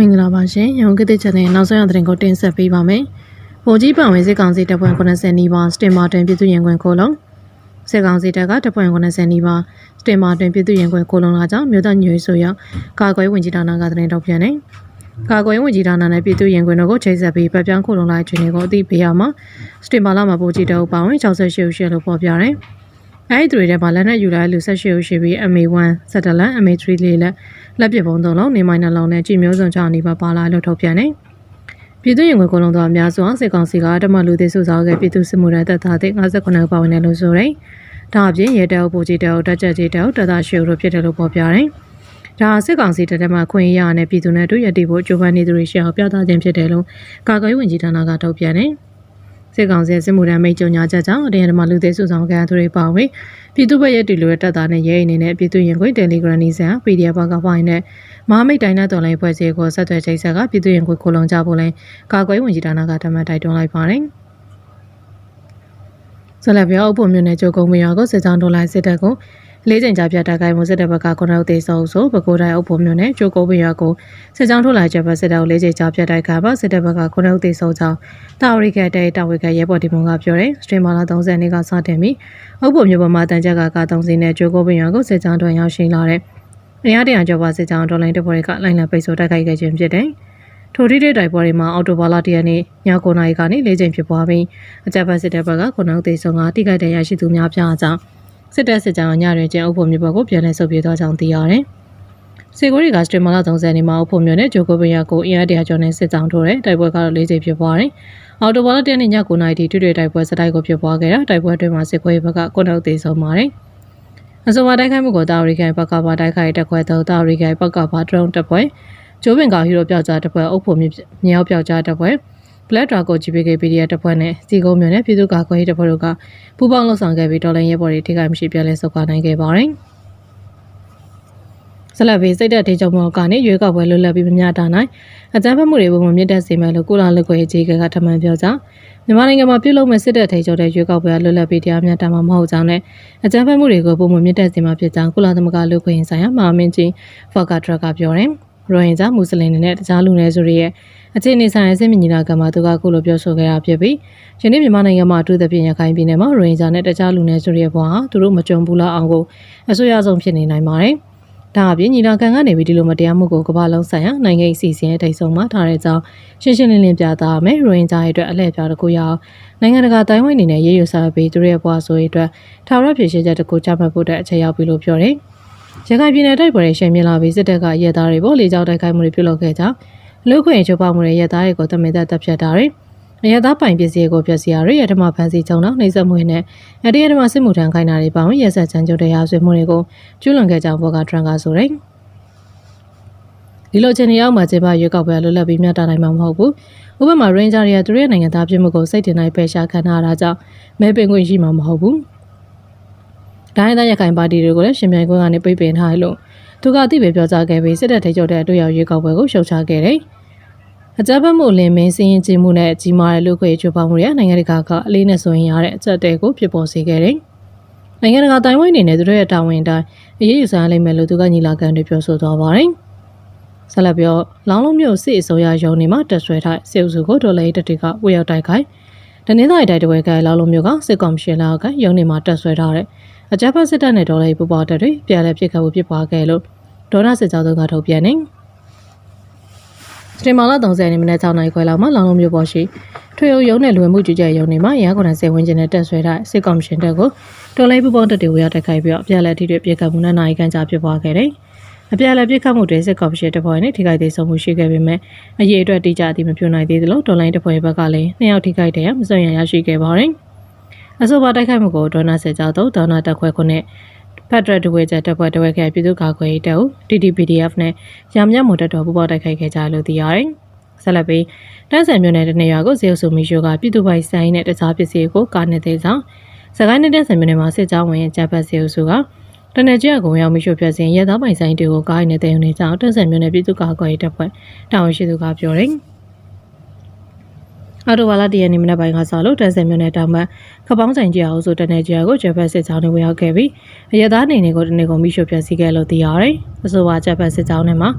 မင်္ဂလာပါရှင်။ရုံကတိချက်တဲ့နောက်ဆုံးရသတင်းကိုတင်ဆက်ပေးပါမယ်။ဗိုလ်ကြီးပန်ဝေစစ်ကောင်စီတပ်ဖွဲ့90နီးပါးစတင်မာတွင်ပြည်သူရင်ခွင်ခိုးလုံးစစ်ကောင်စီတပ်ကတပ်ဖွဲ့90နီးပါးစတင်မာတွင်ပြည်သူရင်ခွင်ခိုးလုံးလာကြောင်းမြို့သားညွေဆိုရကာကွယ်ဝင်ကြီးဌာနကသတင်းထုတ်ပြန်နေ။ကာကွယ်ဝင်ကြီးဌာနနဲ့ပြည်သူရင်ခွင်တို့ကိုချိန်ဆက်ပြီးပတ်ပြောင်းခိုးလုံးလာခြင်းတွေကိုအသိပေးရမှာစတင်မာလာမှာဗိုလ်ကြီးတပ်ပါဝင်68ဦးရှိလို့ပေါ်ပြတယ်။ အဲဒီတွေထဲမှာလက်နက်ယူလာတဲ့လူ18ဦးရှိပြီး MA1 စက်တလန် MA3 လေးလက်လက်ပစ်ပုံးသုံးလုံးနေမိုင်းနှလုံးနဲ့ကြည်မျိုးစုံချနေပါပါလာလို့ထုတ်ပြန်နေပြည်သူ့ရင်ခွင်ကိုလုံးတော်အများစုအောင်စစ်ကောင်စီကတမလူသေးစုဆောင်ခဲ့ပြည်သူစစ်မှုထမ်းတပ်သားတဲ့59ပါဝင်တယ်လို့ဆိုရယ်ဒါအပြင်ရဲတောက်ပူကြီးတောက်တက်ချက်ကြီးတောက်တပ်သားရှို့တို့ဖြစ်တယ်လို့ဖော်ပြတယ်ဒါစစ်ကောင်စီတပ်ထဲမှာခွင့်ရရတဲ့ပြည်သူနဲ့တို့ရည်ဖို့ကြိုးပမ်းနေသူတွေရှေ့အောင်ပြသခြင်းဖြစ်တယ်လို့ကာကွယ်ဝင်ကြီးဌာနကထုတ်ပြန်တယ် စစ်ကောင်စီစစ်မှုထမ်းမိတ်ကြညာချက်ကြောင့်အတင်းအဓမ္မလူသေးစုဆောင်ခံသူတွေပါဝင်ပြည်သူ့ဘက်ရဲ့တီလိုရဲ့တပ်သားနဲ့ရဲအနေနဲ့ပြည်သူရင်ခွင့် Telegram နီးစံ PDF ဘက်ကပိုင်းနဲ့မဟာမိတ်တိုင်းနဲ့တော်လိုင်းဖွဲ့စည်းကိုဆက်သွယ်ချိတ်ဆက်ကပြည်သူရင်ခွင့်ခိုလုံကြဖို့လဲကာကွယ်ဝင်ကြီးဌာနကတမန်တိုက်တွန်းလိုက်ပါတယ်ဆလပြောအုပ်ဖို့မြို့နယ်ကျိုးကုန်းမရွာကိုစစ်ကြောင်းတော်လိုင်းစစ်တပ်ကို လေးချိန်ကြာပြတိုက်ခိုက်မှုစစ်တပ်ဘက်ကခုနုတ်သေးဆုံးဆိုပဲခူးတိုင်းအုပ်ဖို့မြို့နယ်ကျိုးကုန်းမရွာကိုစစ်ကြောင်းထုတ်လာချက်ဘက်စစ်တပ်ကိုလေးချိန်ကြာပြတိုက်ခိုက်ပါစစ်တပ်ဘက်ကခုနုတ်သေးဆုံးကြောင်းတာဝရိကတဲ့တာဝရိကရဲဘော်ဒီမုံကပြောတယ်စတရီမာလာ30နှစ်ကစတင်ပြီးအုပ်ဖို့မြို့ပေါ်မှာတန်ကြက်ကကား3စီးနဲ့ကျိုးကုန်းမရွာကိုစစ်ကြောင်းတော်ရောက်ရှိလာတဲ့အင်အားတရာကျော်ပါစစ်ကြောင်းတော်လိုင်းတပ်ဖွဲ့တွေကလိုင်းလံပိတ်ဆို့တိုက်ခိုက်ခဲ့ခြင်းဖြစ်တယ်။ထိုတိတဲ့တိုက်ပွဲတွေမှာအော်တိုဘာလတရက်နေ့ည9:00နာရီကနေ၄ချိန်ဖြစ်ပွားပြီးအကြမ်းဖက်စစ်တပ်ဘက်ကခုနုတ်သေးဆုံးကတိကျတဲ့ရရှိသူများပြားကြောင်း စစ်တပ်စစ်ကြောင်းညတွင်ကျင်းအုပ်ဖို့မြို့ဘက်ကိုပြန်လည်ဆုတ်ပြေးသွားကြောင်းသိရတယ်။စေကိုရီကစတရီမာလာ30နေမှာအုပ်ဖို့မြို့နဲ့ဂျိုကိုဘယာကိုအင်အားတရာကျော်နဲ့စစ်ကြောင်းထိုးတဲ့တိုက်ပွဲကတော့၄ချိန်ဖြစ်ပွားတယ်။အော်တိုဘာလတရက်နေ့ည9:00နာရီထိတွေ့တွေ့တိုက်ပွဲစတိုက်ကိုဖြစ်ပွားခဲ့တာတိုက်ပွဲအတွင်းမှာစစ်ခွေးဘက်ကခုနုတ်သေးဆုံးပါတယ်။အဆိုပါတိုက်ခိုက်မှုကိုတာဝရီခိုင်ဘက်ကပါတိုက်ခိုက်တက်ခွဲသောတာဝရီခိုင်ဘက်ကပါဒရုန်းတပ်ဖွဲ့ကျိုးပင်ကဟီရိုပျောက်ကြားတပ်ဖွဲ့အုပ်ဖို့မြောက်ပျောက်ကြားတပ်ဖွဲ့ Black Dragon GPK PDF တပ်ဖွဲ့နဲ့စီကုန်းမြို့နယ်ပြည်သူ့ကာကွယ်ရေးတပ်ဖွဲ့တို့ကပူးပေါင်းလှုပ်ဆောင်ခဲ့ပြီးတော်လိုင်းရဲဘော်တွေထိခိုက်မရှိပြန်လည်ဆုတ်ခွာနိုင်ခဲ့ပါတယ်။ဆလဘီစိတ်သက်ဒေချုပ်မောကနေရွေးကောက်ပွဲလွတ်လပ်ပြီးမမျှတနိုင်အကြမ်းဖက်မှုတွေပုံမှန်မြင့်တက်စေမယ်လို့ကုလာလက်ခွေကြီးကထမှန်ပြောကြောင်းမြန်မာနိုင်ငံမှာပြုလုပ်မဲ့စစ်တပ်ထိချုပ်တဲ့ရွေးကောက်ပွဲလွတ်လပ်ပြီးတရားမျှတမှာမဟုတ်ကြောင်းနဲ့အကြမ်းဖက်မှုတွေကိုပုံမှန်မြင့်တက်စေမှာဖြစ်ကြောင်းကုလသမဂ္ဂလူခွင့်ဆိုင်ရာမဟာမင်းကြီးဖော်ကာထရကပြောတယ်။ ရိုဟင်ဂျာမွတ်စလင်တွေနဲ့တခြားလူနည်းစုတွေရဲ့အခြေအနေဆိုင်ရာစစ်မြင့်ညီလာခံမှာသူကခုလိုပြောဆိုခဲ့တာဖြစ်ပြီးယနေ့မြန်မာနိုင်ငံမှာအထူးသဖြင့်ရခိုင်ပြည်နယ်မှာရိုဟင်ဂျာနဲ့တခြားလူနည်းစုတွေရဲ့ဘဝဟာသူတို့မကြုံဘူးလားအောင်ကိုအဆိုးရဆုံးဖြစ်နေနိုင်ပါတယ်။ဒါအပြင်ညီလာခံကနေပြီးဒီလိုမတရားမှုကိုကမ္ဘာလုံးဆိုင်ရာနိုင်ငံအစီအစဉ်ရဲ့ထိပ်ဆုံးမှာထားတဲ့ကြောင်းရှင်းရှင်းလင်းလင်းပြသရမယ်။ရိုဟင်ဂျာရဲ့အတွက်အလှည့်ပြတစ်ခုရအောင်နိုင်ငံတကာတိုင်းဝိုင်းအနေနဲ့ရေးယူစားပြီးသူတို့ရဲ့ဘဝဆိုရေးအတွက်ထာဝရဖြစ်ရှင်းချက်တစ်ခုချမှတ်ဖို့အတွက်အခြေရောက်ပြီလို့ပြောတယ်။ ရခိုင်ပြည်နယ်တိုက်ပွဲတွေရှင်းပြလာပြီးစစ်တပ်ကရဲသားတွေပေါ်လေကြောင်းတိုက်ခိုက်မှုတွေပြုလုပ်ခဲ့ကြောင်းလူခွင့်ချိုးဖောက်မှုတွေရဲသားတွေကိုတမင်သက်တပ်ဖြတ်တာတွေအရသာပိုင်ပစ္စည်းကိုဖျက်ဆီးရရရဓမ္မဖန်ဆီးကြုံတော့နှိမ့်ဆက်မှုနဲ့အတရဓမ္မစစ်မှုထမ်းခိုင်းတာတွေပါဝင်ရဆက်ချမ်းကျုပ်တရားဆွေးမှုတွေကိုကျူးလွန်ခဲ့ကြောင်းဘောကထရန်ကဆိုတယ်ဒီလိုချင်နေအောင်မှာကျေပါရွေးကောက်ပွဲလွတ်လပ်ပြီးမြတ်တာနိုင်မှာမဟုတ်ဘူးဥပမာရင်ဂျာတွေကသူတို့ရဲ့နိုင်ငံသားပြည်မှုကိုစိတ်တင်နိုင်ပယ်ရှားခံထားတာကြောင့်မဲပင်ခွင့်ရှိမှာမဟုတ်ဘူး ဒိုင်းသားရခိုင်ပါတီတွေကိုလည်းရှင်ပြိုင်ခွင့်ကနေပိတ်ပင်ထားလို့သူကအသိပဲပြောကြားခဲ့ပြီးစစ်တပ်ထိချုပ်တဲ့အတွေ့အကြုံရွေးကောက်ပွဲကိုရှုတ်ချခဲ့တယ်အကြမ်းဖက်မှုလင်မင်းစည်ရင်ချင်းမှုနဲ့ကြီးမားတဲ့လူခွေချိုးဖောက်မှုတွေနိုင်ငံတကာကအလေးနဲ့ဆိုရင်ရတဲ့အချက်တဲကိုဖြစ်ပေါ်စေခဲ့တယ်။နိုင်ငံတကာတိုင်းဝိုင်းအနေနဲ့သူတို့ရဲ့တာဝန်တိုင်းအရေးယူဆိုင်လိမ့်မယ်လို့သူကညီလာခံတွေပြောဆိုသွားပါတယ်။ဆက်လက်ပြောလောင်းလုံးမြို့စစ်အစိုးရရုံးနေမှာတက်ဆွဲထားစစ်အုပ်စုကိုဒေါ်လာတတိကဝေရောက်တိုက်ခိုက် တနင်္လာရီတိုင်းတဝဲကလောင်းလုံးမြို့ကစစ်ကော်မရှင်လာကရုံးနေမှာတက်ဆွဲထားတဲ့အကြမ်းဖက်စစ်တပ်နဲ့ဒေါ်လာပူပေါတက်တွေပြန်လည်ပြစ်ခတ်မှုဖြစ်ပွားခဲ့လို့ဒေါနာစစ်ကြောင်းကထုတ်ပြန်နေ။စတင်မာလာ30ရက်နေ့မနက်6နာရီခွဲလောက်မှာလောင်လုံးမြို့ပေါ်ရှိထွေအုပ်ရုံးနဲ့လူဝင်မှုကြီးကြပ်ရုံးတွေမှာရန်ကုန်နယ်ဝင်းကျင်နဲ့တက်ဆွဲထားစစ်ကော်မရှင်တပ်ကိုတော်လိုင်းပူပေါတက်တွေဝေရောက်တက်ခိုက်ပြီးတော့အပြက်လက်ထိတွေပြစ်ခတ်မှုနဲ့နိုင်ကန်ကြဖြစ်ပွားခဲ့တယ်။ အပြက်လက်ပြစ်ခတ်မှုတွေစစ်ကော်မရှင်တပ်ဖွဲ့နဲ့ထိခိုက်သေးဆုံးမှုရှိခဲ့ပေမဲ့အရေးအတွက်တိကျအသိမပြုနိုင်သေးသလိုတော်လိုင်းတပ်ဖွဲ့ဘက်ကလည်းနှစ်ယောက်ထိခိုက်တဲ့မစွန့်ရရရှိခဲ့ပါတယ်။အဆိုပါတိုက်ခိုက်မှုကိုဒေါနာစစ်ကြောတော့ဒေါနာတက်ခွဲခုနှစ်ဖက်ဒရယ်ဒဝဲချက်တပ်ဖွဲ့တဝဲခဲ့ပြည်သူ့ကာကွယ်ရေးတပ်ဦး TTPDF နဲ့ရမညမို့တပ်တော်ပူးပေါင်းတိုက်ခိုက်ခဲ့ကြလို့သိရတယ်။ဆက်လက်ပြီးတန်းဆန်မြို့နယ်တနေရွာကိုဇေယျဆူမီရှိုကပြည်သူ့ပိုင်ဆိုင်နဲ့တခြားပစ္စည်းကိုကားနေသေးဆောင်စကိုင်းနဲ့တန်းဆန်မြို့နယ်မှာစစ်ကြောင်းဝင်တပ်ဖက်ဇေယျဆူက တနက်ကျကိုရောက်မရှိဖြတ်စဉ်ရဲသားပိုင်ဆိုင်တွေကိုကားနေတဲ့ုံနေကြောင်းတန်းဆန်မြို့နယ်ပြည်သူ့ကာကွယ်ရေးတပ်ဖွဲ့တာဝန်ရှိသူကပြောတယ်။အော်တိုဝါလာတရနေ့မနက်ပိုင်းကစလို့တန်ဆယ်မြို့နယ်တောင်ပိုင်းခပောင်းဆိုင်ကြီးအောင်ဆိုတနေကြီးကိုဂျပန်စစ်ကြောင်းတွေဝင်ရောက်ခဲ့ပြီးအရသားနေနေကိုတနေကုန်မိရှုဖျက်ဆီးခဲ့လို့သိရတယ်။အဆိုပါဂျပန်စစ်ကြောင်းတွေမှာ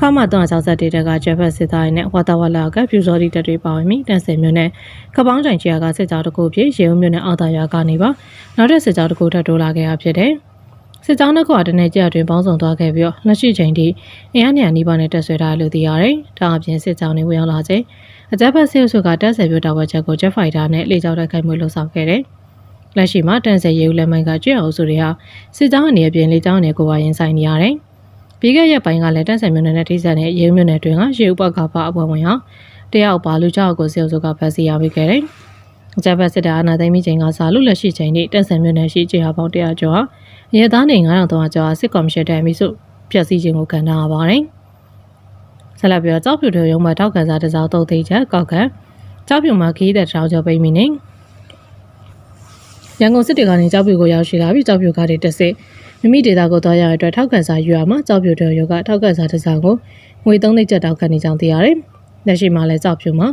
ခမ360တေတက်ကဂျပန်စစ်သားတွေနဲ့ဝါတာဝါလာကပြူစောတိတပ်တွေပါဝင်ပြီးတန်ဆယ်မြို့နယ်ခပောင်းဆိုင်ကြီးကစစ်ကြောင်းတစ်ခုဖြစ်ရေဦးမြို့နယ်အောက်တာရွာကနေပါနောက်တဲ့စစ်ကြောင်းတစ်ခုထပ်တိုးလာခဲ့တာဖြစ်တယ်။ စစ်ကြောင်းတစ်ခုကတနေကြအတွင်ပေါင်းစုံသွားခဲ့ပြီးတော့လက်ရှိချိန်ထိအင်အားနေအနီးပါးနဲ့တက်ဆွဲထားတယ်လို့သိရတယ်။ဒါအပြင်စစ်ကြောင်းတွေဝင်ရောက်လာချိန်အကြမ်းဖက်စစ်အုပ်စုကတပ်ဆယ်ပြတာဝက်ချက်ကိုဂျက်ဖိုက်တာနဲ့လေကြောင်းတိုက်ခိုက်မှုလှုပ်ဆောင်ခဲ့တယ်။လက်ရှိမှာတန်ဆယ်ရေဦးလက်မိုင်းကကျွေးအောင်စုတွေဟာစစ်ကြောင်းအနေအပြင်လေကြောင်းအနေကိုပါရင်ဆိုင်နေရတယ်။ပြီးခဲ့ရက်ပိုင်းကလည်းတန်ဆယ်မြို့နယ်နဲ့ထိစပ်တဲ့ရေဦးမြို့နယ်တွင်ကရေဦးပကဖအဖွဲ့ဝင်ဟာတယောက်ပါလူကြောက်ကိုစစ်အုပ်စုကဖမ်းဆီးရမိခဲ့တယ်။ အကြမ်းဖက်စစ်တပ်အာဏာသိမ်းပြီးချိန်ကစလို့လက်ရှိချိန်ထိတန်ဆယ်မြို့နယ်ရှိခြေဟာပေါင်း100ကျော်ဟာရဲသားနေ9300ကျော်ဟာစစ်ကော်မရှင်တိုင်ပြီးစုဖျက်ဆီးခြင်းကိုခံထားရပါတယ်။ဆက်လက်ပြီးတော့ကြောက်ဖြူတွေရုံးမှာထောက်ခံစားတစားတုတ်သိချက်ကောက်ခံကြောက်ဖြူမှာခီးတဲ့တောင်ကျော်ပိတ်မိနေရန်ကုန်စစ်တေကနေကြောက်ဖြူကိုရောက်ရှိလာပြီးကြောက်ဖြူကားတွေတက်စစ်မိမိဒေတာကိုသွားရတဲ့အတွက်ထောက်ခံစားယူရမှာကြောက်ဖြူတွေရုံးကထောက်ခံစားတစားကိုငွေ3သိန်းကျပ်တောက်ခံနေကြောင်းသိရတယ်။လက်ရှိမှာလည်းကြောက်ဖြူမှာ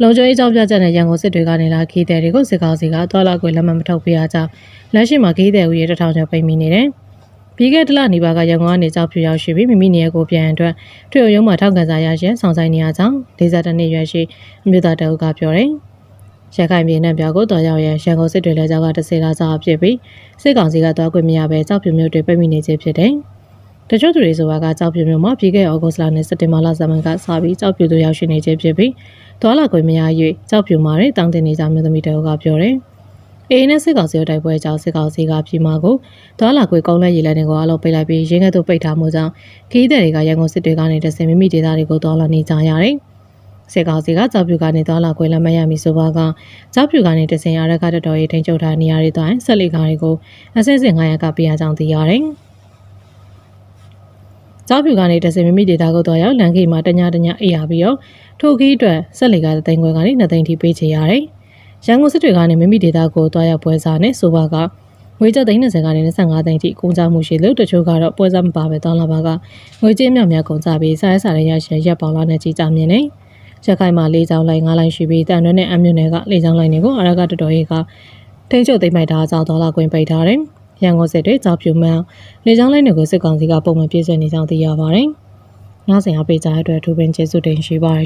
လုံခြုံရေးကြောက်ပြချက်နဲ့ရန်ကုန်စစ်တွေကနေလာခီးတဲ့တွေကိုစစ်ကောင်စီကသွားလာခွင့်လက်မှတ်မထုတ်ပေးရကြောင်းလက်ရှိမှာခီးတဲ့ဦးရေတစ်ထောင်ကျော်ပိတ်မိနေတယ်။ပြီးခဲ့တဲ့လနေပါကရန်ကုန်ကနေကြောက်ဖြူရောက်ရှိပြီးမိမိနေရာကိုပြန်အတွက်ထွေအုံရုံးမှာထောက်ခံစာရရှင်ဆောင်ဆိုင်နေရကြောင်း42နှစ်ရွယ်ရှိအမျိုးသားတအုပ်ကပြောတယ်။ရခိုင်ပြည်နယ်ပြောက်ကိုတော်ရောက်ရန်ရန်ကုန်စစ်တွေလည်းကြောက်ကတစေလာစားဖြစ်ပြီးစစ်ကောင်စီကသွားခွင့်မရဘဲကြောက်ဖြူမျိုးတွေပိတ်မိနေခြင်းဖြစ်တယ်။တချို့သူတွေဆိုတာကကြောက်ဖြူမျိုးမှာပြီးခဲ့ဩဂုတ်လနဲ့စက်တင်ဘာလဇမန်ကစပြီးကြောက်ဖြူတို့ရောက်ရှိနေခြင်းဖြစ်ပြီး တော်လာခွင့်မရ၍ကြောက်ဖြူမာတွေတောင်းတင်နေကြမျိုးသမီးတအုပ်ကပြောတယ်။အေးနဲ့စစ်ကောင်စီတို့တိုက်ပွဲကြောင့်စစ်ကောင်စီကပြည်မာကိုဒေါ်လာကွေကောင်းလက်ရည်လက်တွေကိုအလုပ်ပိတ်လိုက်ပြီးရင်းငယ်တို့ပိတ်ထားမှုကြောင့်ခီးတဲ့တွေကရန်ကုန်စစ်တွေကနေတဆင်မိမိဒေသတွေကိုတော်လာနေကြရတယ်။စစ်ကောင်စီကကြောက်ပြူကနေဒေါ်လာကွေလက်မရမီဆိုပါကကြောက်ပြူကနေတဆင်ရတဲ့ကတတော်ရေးထိန်ချုပ်ထားနေရတဲ့တိုင်းဆက်လက်ကားတွေကိုအစစ်စစ်900ကပေးရကြောင်းသိရတယ်။ ကြောက်ပြူကနေတဆင်မိမိဒေတာကိုတော့ရောက်လန်ခေမှာတညာတညာအေးရပြီးတော့ထိုခီးအတွက်ဆက်လက်ကတသိန်းခွဲကနေ2သိန်းထိပေးချေရတယ်။ရန်ကုန်စစ်တွေကနေမိမိဒေတာကိုတော့ရောက်ပွဲစားနဲ့ဆိုပါကငွေကျပ်သိန်း20ကနေ25သိန်းထိကုန်ကြမှုရှိလို့တချို့ကတော့ပွဲစားမပါပဲတောင်းလာပါကငွေကြေးအမြောက်များကုန်ကြပြီးစားရစားရရရှရက်ပေါလာနဲ့ကြီးကြမြင်နေ။ရက်ခိုင်မှာ၄ချောင်းလိုက်၅လိုက်ရှိပြီးတန်ရွက်နဲ့အမြင့်တွေက၄ချောင်းလိုက်တွေကိုအရကတတော်ရေးကထိန်းချုပ်သိမ်းပိုက်ထားကြောင်းဒေါ်လာကွင်းပိတ်ထားတယ်။ ရန်ကုန်စစ်တွေကြောက်ဖြူမှန်းလေချောင်းလိုက်တွေကိုစစ်ကောင်စီကပုံမှန်ပြည့်စွက်နေကြောင်းသိရပါတယ်။နောက်ဆက်အပေးကြတဲ့အတွက်ထူပင်ကျေးဇူးတင်ရှိပါတယ်